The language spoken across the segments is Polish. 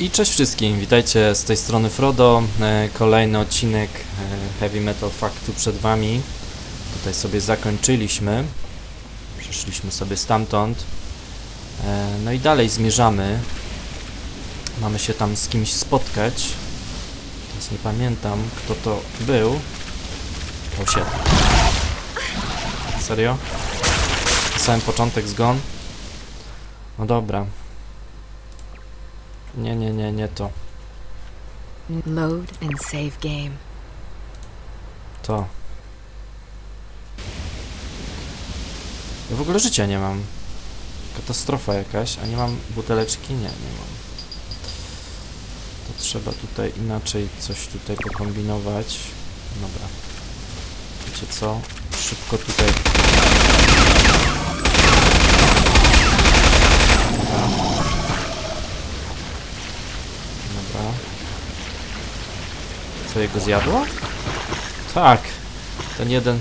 I cześć wszystkim, witajcie z tej strony Frodo. E, Kolejny odcinek e, Heavy Metal Factu przed wami. Tutaj sobie zakończyliśmy. Przeszliśmy sobie stamtąd. E, No i dalej zmierzamy. Mamy się tam z kimś spotkać. Teraz nie pamiętam, kto to był. O się. Serio? Na samym początek zgon? No dobra. Nie, nie, nie, nie to. Load and save game. To. Ja w ogóle życia nie mam. Katastrofa jakaś, a nie mam buteleczki? Nie, nie mam. To trzeba tutaj inaczej coś tutaj pokombinować. Dobra. Wiecie co? Szybko tutaj. Co jego zjadło? Tak. Ten jeden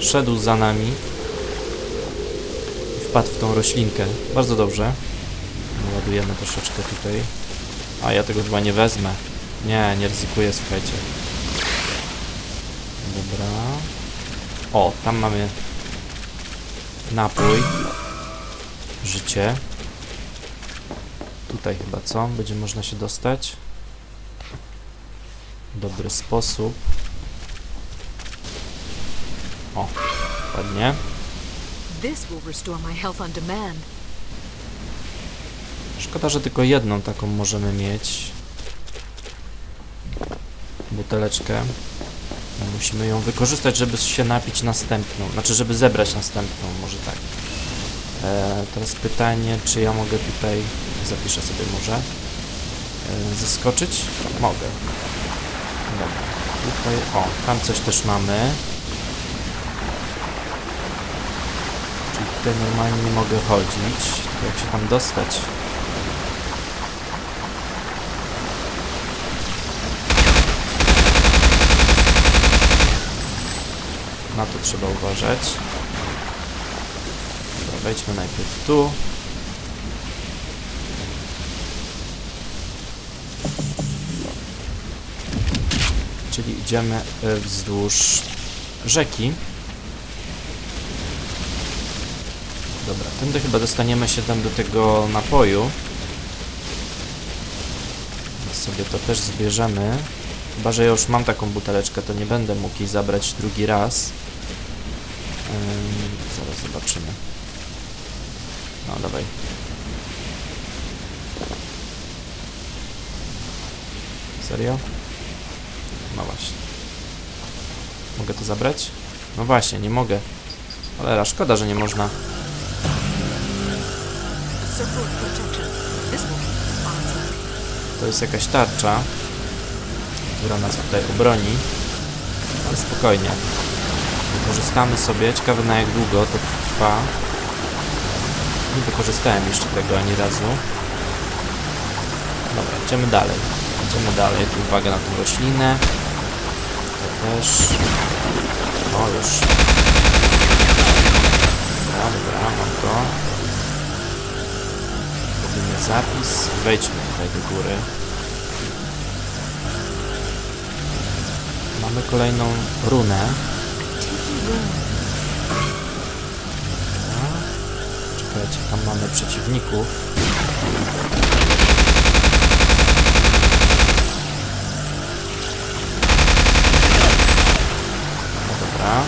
szedł za nami. i Wpadł w tą roślinkę. Bardzo dobrze. Ładujemy troszeczkę tutaj. A ja tego chyba nie wezmę. Nie, nie ryzykuję, słuchajcie. Dobra. O, tam mamy napój. Życie. Tutaj chyba co? Będzie można się dostać. Dobry sposób. O, ładnie. Szkoda, że tylko jedną taką możemy mieć. Buteleczkę. Musimy ją wykorzystać, żeby się napić następną. Znaczy, żeby zebrać następną, może tak. E, teraz pytanie, czy ja mogę tutaj... Zapiszę sobie może. E, zeskoczyć? Mogę. Tutaj, o, tam coś też mamy. Czyli tutaj normalnie nie mogę chodzić. Tylko jak się tam dostać? Na to trzeba uważać. Dobra, wejdźmy najpierw tu. Czyli idziemy e, wzdłuż rzeki. Dobra, tędy chyba dostaniemy się tam do tego napoju. Sobie to też zbierzemy. Chyba, że ja już mam taką buteleczkę, to nie będę mógł jej zabrać drugi raz. Zaraz zobaczymy. No, dawaj. Serio? No właśnie. Mogę to zabrać? No właśnie, nie mogę. Ale szkoda, że nie można. To jest jakaś tarcza, która nas tutaj obroni. Ale spokojnie. Wykorzystamy sobie. Ciekawe na jak długo to trwa. Nie wykorzystałem jeszcze tego ani razu. Dobra, idziemy dalej. Idziemy dalej. Tu uwaga na tą roślinę. Też. O, już. Dobra, dobra, mam to. Robimy zapis. Wejdźmy tutaj do góry. Mamy kolejną runę. Czekajcie, tam mamy przeciwników. No dobra.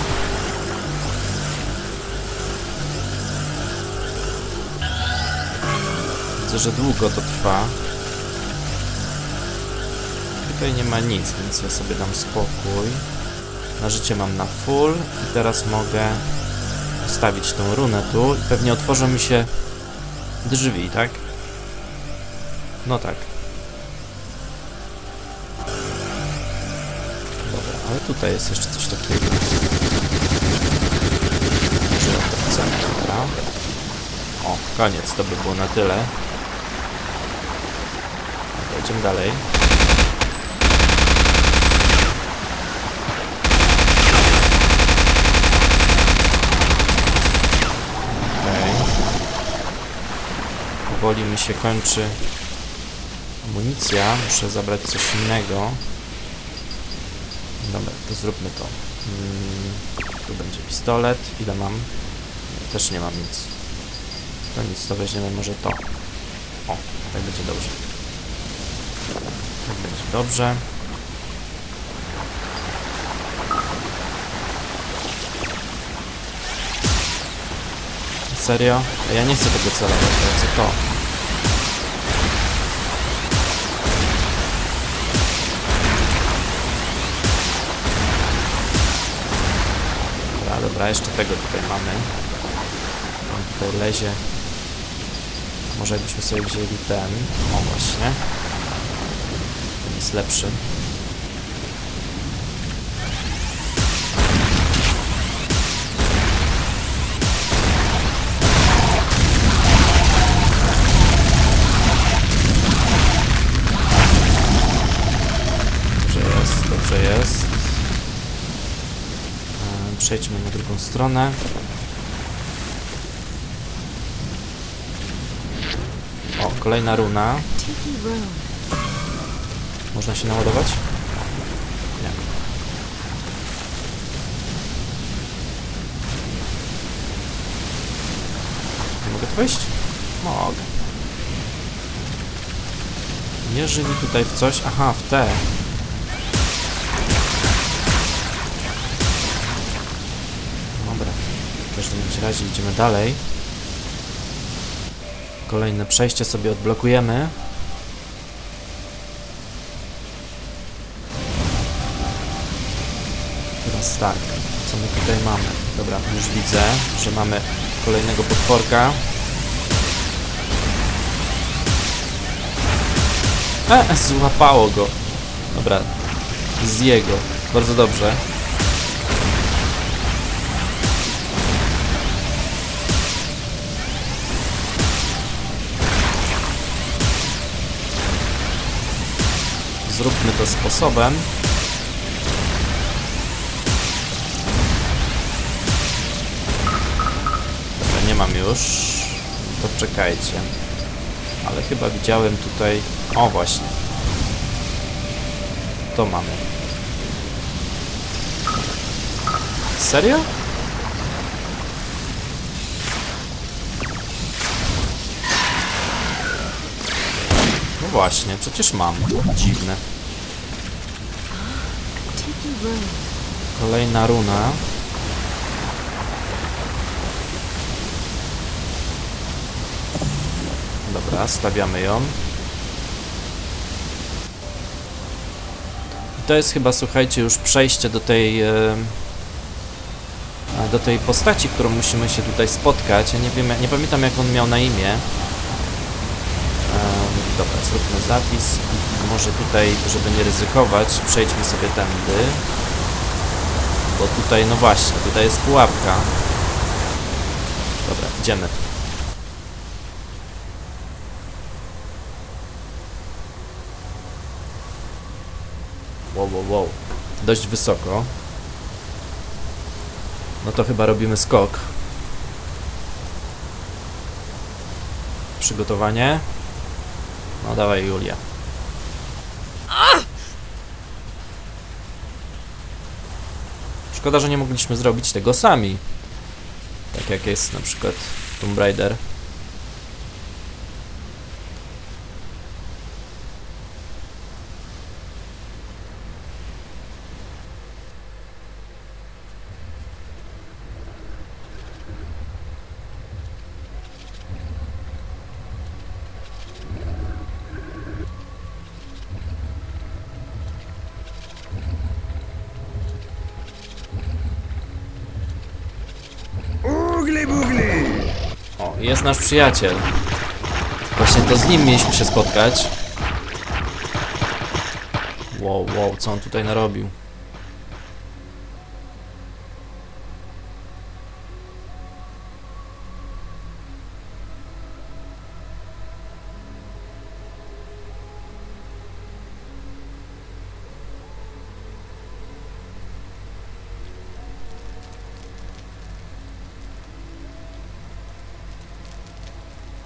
Widzę, że długo to trwa. Tutaj nie ma nic, więc ja sobie dam spokój. Na życie mam na full i teraz mogę stawić tą runę tu i pewnie otworzą mi się drzwi, tak? No tak. Dobra, ale tutaj jest jeszcze coś takiego. Może ja to chcę, dobra. O, koniec, to by było na tyle. Idziemy dalej. Powoli mi się kończy Amunicja, muszę zabrać coś innego. Dobra, to zróbmy to. Mm, tu będzie pistolet. Ile mam? Też nie mam nic. To nic, to weźmiemy może to. O, tak będzie dobrze. Tak będzie dobrze. Serio? Ja nie chcę tego celować, ja chcę to. Dobra, dobra, jeszcze tego tutaj mamy. On tutaj lezie. Może jakbyśmy sobie wzięli ten. O właśnie. Ten jest lepszy. Dobrze jest, dobrze jest. E, Przejdźmy na drugą stronę. Kolejna runa. Można się naładować? Nie. Nie mogę tu wejść? Mogę. Mierzy mi tutaj w coś. Aha, w te. Dobra. W każdym razie idziemy dalej. Kolejne przejście sobie odblokujemy. Teraz tak, co my tutaj mamy? Dobra, już widzę, że mamy kolejnego potworka. E, złapało go. Dobra, zje go. Bardzo dobrze. Zróbmy to sposobem. Dobra, nie mam już. To czekajcie. Ale chyba widziałem tutaj... O, właśnie. To mamy. Serio? Właśnie, przecież mam. Dziwne. Kolejna runa. Dobra, stawiamy ją. I to jest chyba, słuchajcie, już przejście do tej e, do tej postaci, którą musimy się tutaj spotkać. Ja nie wiem, nie pamiętam jak on miał na imię. Dobra, zróbmy zapis. Może tutaj, żeby nie ryzykować, przejdźmy sobie tędy. Bo tutaj, no właśnie, tutaj jest pułapka. Dobra, idziemy. Wow, wow, wow. Dość wysoko. No to chyba robimy skok. Przygotowanie. No dawaj, Julia. Szkoda, że nie mogliśmy zrobić tego sami. Tak jak jest na przykład Tomb Raider. Jest nasz przyjaciel. Właśnie to z nim mieliśmy się spotkać. Wow, wow, co on tutaj narobił?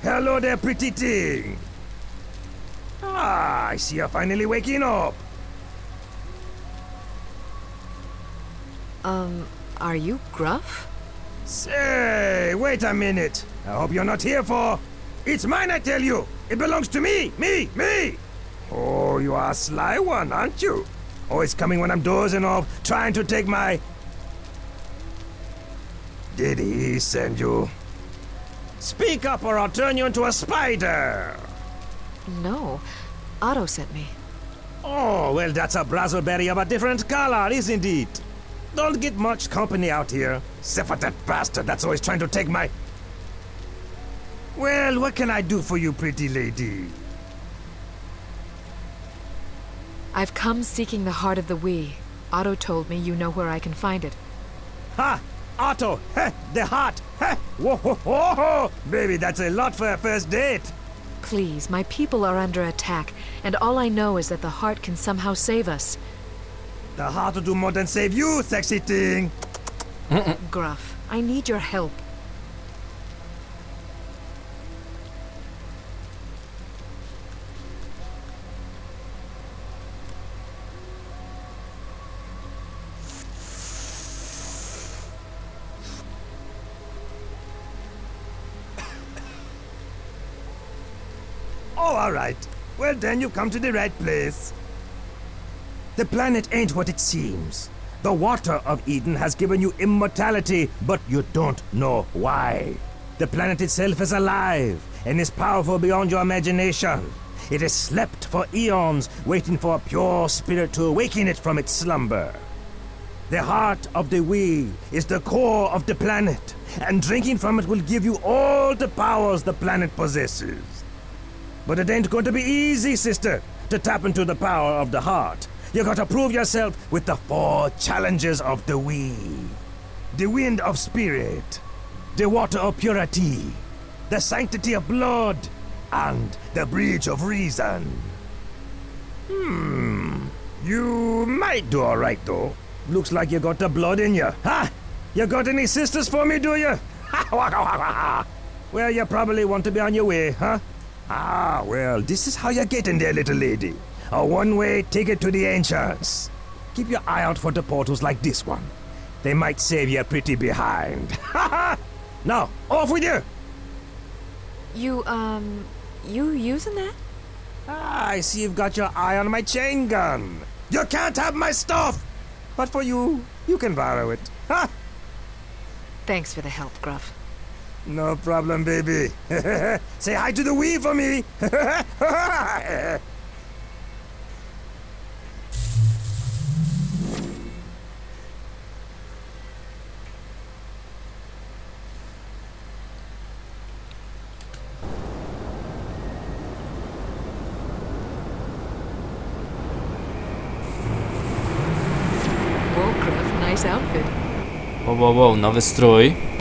Hello there, pretty thing! Ah, I see you're finally waking up. Um, are you Gruff? Say, wait a minute. I hope you're not here for. It's mine, I tell you. It belongs to me, me, me. Oh, you are a sly one, aren't you? Always coming when I'm dozing off, trying to take my. Did he send you? Speak up, or I'll turn you into a spider. No. Otto sent me. Oh, well, that's a brazzleberry of a different color, isn't it? Don't get much company out here, except for that bastard that's always trying to take my. Well, what can I do for you, pretty lady? I've come seeking the heart of the Wii. Otto told me you know where I can find it. Ha! Otto! Heh, the heart! Whoa, ho, ho, ho! Baby, that's a lot for a first date! Please, my people are under attack, and all I know is that the heart can somehow save us. The heart will do more than save you, sexy thing! Gruff, I need your help. Then you come to the right place. The planet ain't what it seems. The water of Eden has given you immortality, but you don't know why. The planet itself is alive and is powerful beyond your imagination. It has slept for eons, waiting for a pure spirit to awaken it from its slumber. The heart of the we is the core of the planet, and drinking from it will give you all the powers the planet possesses. But it ain't going to be easy, sister, to tap into the power of the heart. You gotta prove yourself with the four challenges of the we. The wind of spirit, the water of purity, the sanctity of blood, and the bridge of reason. Hmm. You might do alright though. Looks like you got the blood in you. Huh? You got any sisters for me, do you? well, you probably want to be on your way, huh? Ah, well, this is how you get in there, little lady. A one-way ticket to the ancients. Keep your eye out for the portals like this one. They might save you pretty behind. Ha ha! Now, off with you! You, um, you using that? Ah, I see you've got your eye on my chain gun. You can't have my stuff! But for you, you can borrow it. Ha! Thanks for the help, Gruff. No problem, baby. Say hi to the Wii for me. Whoa, Gruff, nice outfit. Wow, wow, wow, nowy strój.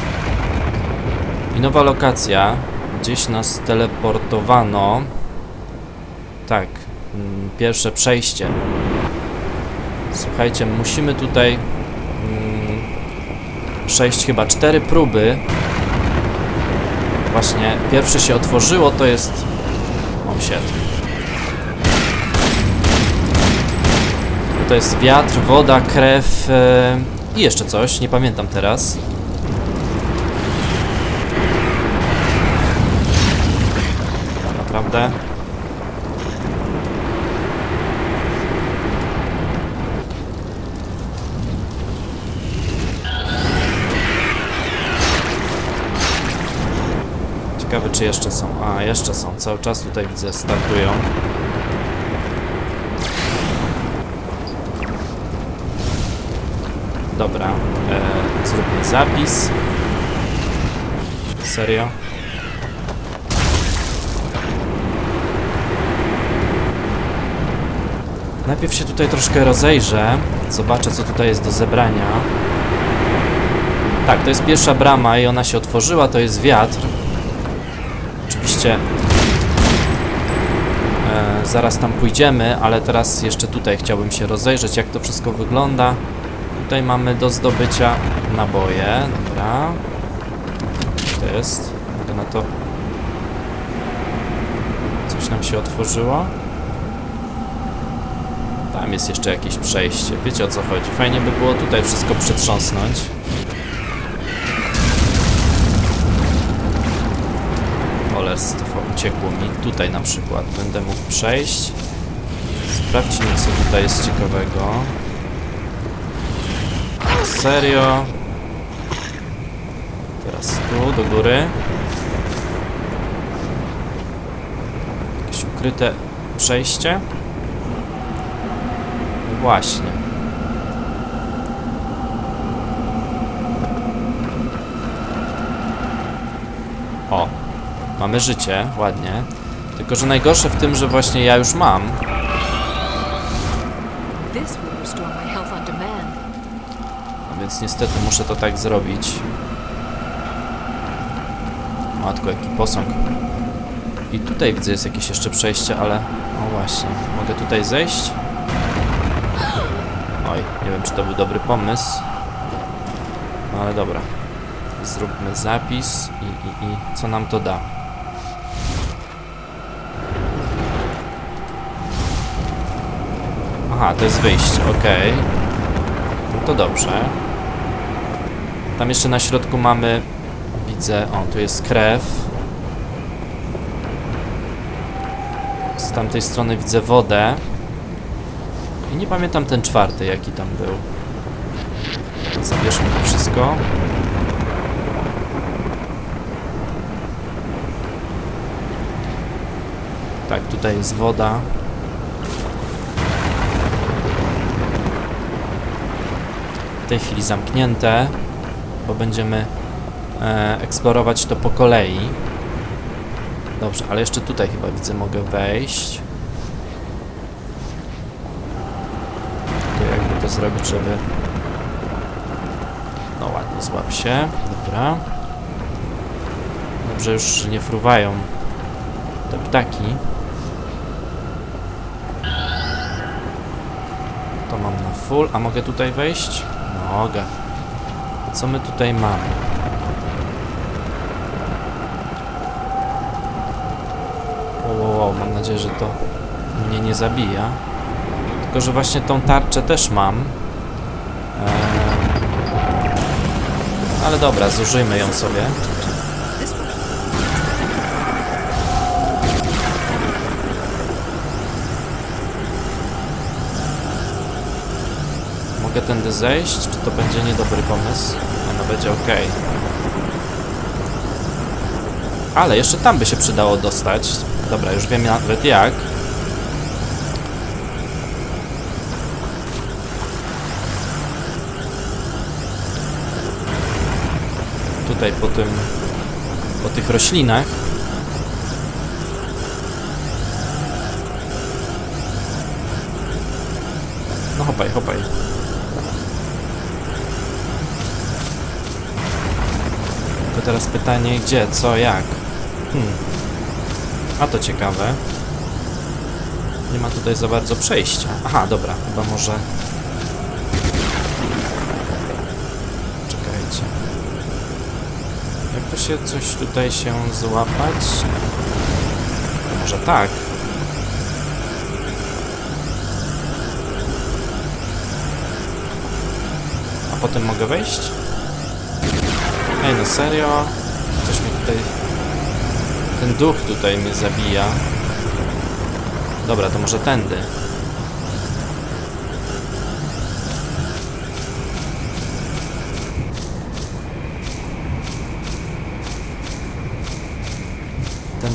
Nowa lokacja. Gdzieś nas teleportowano. Tak, mm, pierwsze przejście. Słuchajcie, musimy tutaj mm, przejść chyba cztery próby. Właśnie, pierwsze się otworzyło, to jest... O, shit. To jest wiatr, woda, krew e, i jeszcze coś, nie pamiętam teraz. Naprawdę? Ciekawe czy jeszcze są. A, jeszcze są. Cały czas tutaj widzę startują. Dobra, e, zróbmy zapis. Serio? Najpierw się tutaj troszkę rozejrzę, zobaczę co tutaj jest do zebrania. Tak, to jest pierwsza brama i ona się otworzyła, to jest wiatr. Oczywiście e, zaraz tam pójdziemy, ale teraz jeszcze tutaj chciałbym się rozejrzeć jak to wszystko wygląda. Tutaj mamy do zdobycia naboje, dobra. To jest? Mogę na to... Coś nam się otworzyło. Tam jest jeszcze jakieś przejście. Wiecie o co chodzi. Fajnie by było tutaj wszystko przetrząsnąć. Cholerstwo, uciekło mi. Tutaj na przykład będę mógł przejść. Sprawdźmy co tutaj jest ciekawego. Serio? Teraz tu, do góry. Jakieś ukryte przejście? Właśnie. O, mamy życie, ładnie. Tylko, że najgorsze w tym, że właśnie ja już mam. No więc niestety muszę to tak zrobić. Matko, jaki posąg. I tutaj widzę jest jakieś jeszcze przejście, ale... O właśnie, mogę tutaj zejść? Oj, nie wiem czy to był dobry pomysł. No ale dobra. Zróbmy zapis i, i, i co nam to da? Aha, to jest wyjście, okej. No to dobrze. Tam jeszcze na środku mamy, widzę, o, tu jest krew. Z tamtej strony widzę wodę. I nie pamiętam ten czwarty, jaki tam był. Zabierzmy to wszystko. Tak, tutaj jest woda. w tej chwili zamknięte, bo będziemy e, eksplorować to po kolei. Dobrze, ale jeszcze tutaj chyba widzę mogę wejść. To jakby to zrobić, żeby... No ładnie, złap się. Dobra. Dobrze już nie fruwają te ptaki. To mam na full, a mogę tutaj wejść? Mogę. Co my tutaj mamy? Wow, wow, wow, mam nadzieję, że to mnie nie zabija. Tylko, że właśnie tą tarczę też mam. Eee... Ale dobra, zużyjmy ją sobie. Mogę tędy zejść? Czy to będzie niedobry pomysł? A no będzie ok. Ale jeszcze tam by się przydało dostać. Dobra, już wiem nawet jak. Tutaj po tym... Po tych roślinach. No hopaj, hopaj. Tylko teraz pytanie, gdzie, co, jak? Hmm. A to ciekawe. Nie ma tutaj za bardzo przejścia. Aha, dobra, chyba może... Czekajcie. Jak to się coś tutaj się złapać? Może tak. A potem mogę wejść? Ej, no serio? Coś mnie tutaj... Ten duch tutaj mnie zabija. Dobra, to może tędy.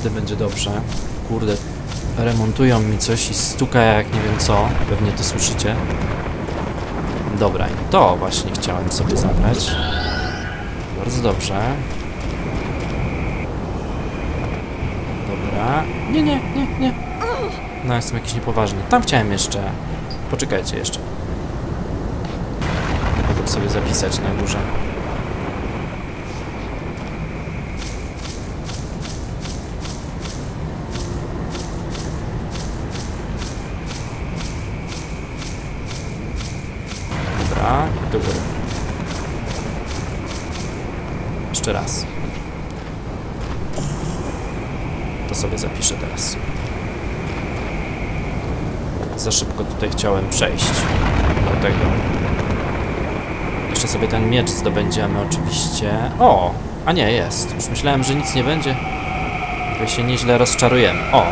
Tędy będzie dobrze. Kurde, remontują mi coś i stuka jak nie wiem co. Pewnie to słyszycie. Dobra, i to właśnie chciałem sobie zabrać. Bardzo dobrze. Dobra. Nie, nie, nie, nie. No, jestem jakiś niepoważny. Tam chciałem jeszcze. Poczekajcie jeszcze. Mogę sobie zapisać na górze. Dobra, do góry. Jeszcze raz. To sobie zapiszę teraz. Za szybko tutaj chciałem przejść do tego. Jeszcze sobie ten miecz zdobędziemy oczywiście. O! A nie, jest. Już myślałem, że nic nie będzie. To się nieźle rozczarujemy. O!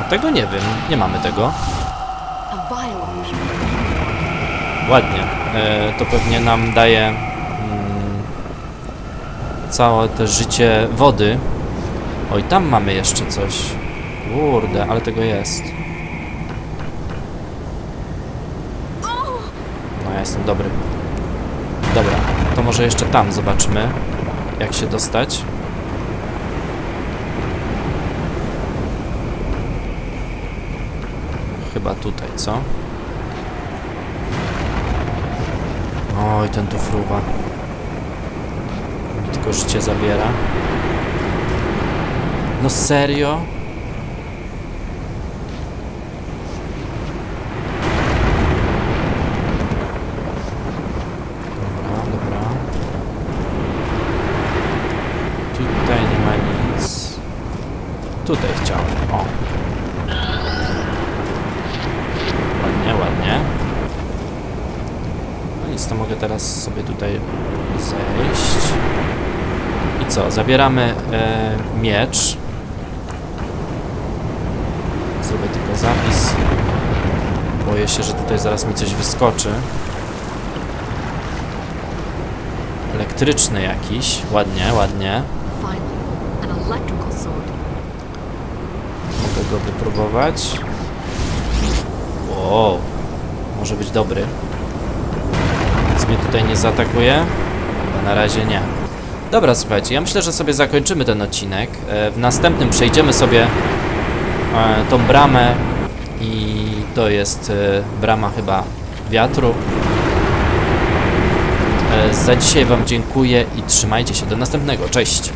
A tego nie wiem. Nie mamy tego. Ładnie. E, to pewnie nam daje mm, całe te życie wody. Oj, tam mamy jeszcze coś. Kurde, ale tego jest. No, ja jestem dobry. To może jeszcze tam zobaczmy, jak się dostać. Chyba tutaj, co? Oj, ten tu fruwa. Tylko życie zabiera. No serio? Dobra, dobra. Tutaj nie ma nic. Tutaj chciałem. O. Ładnie, ładnie. No nic, to mogę teraz sobie tutaj zejść. I co? Zabieramy e, miecz. Zrobię tylko zapis. Boję się, że tutaj zaraz mi coś wyskoczy. Elektryczny jakiś. Ładnie, ładnie. Finally, an electrical sword. Mogę go wypróbować. Wow. Może być dobry. Nic mnie tutaj nie zaatakuje? Chyba na razie nie. Dobra, słuchajcie, ja myślę, że sobie zakończymy ten odcinek. E, W następnym przejdziemy sobie e, tą bramę i to jest e, brama chyba wiatru. Za dzisiaj Wam dziękuję i trzymajcie się do następnego. Cześć!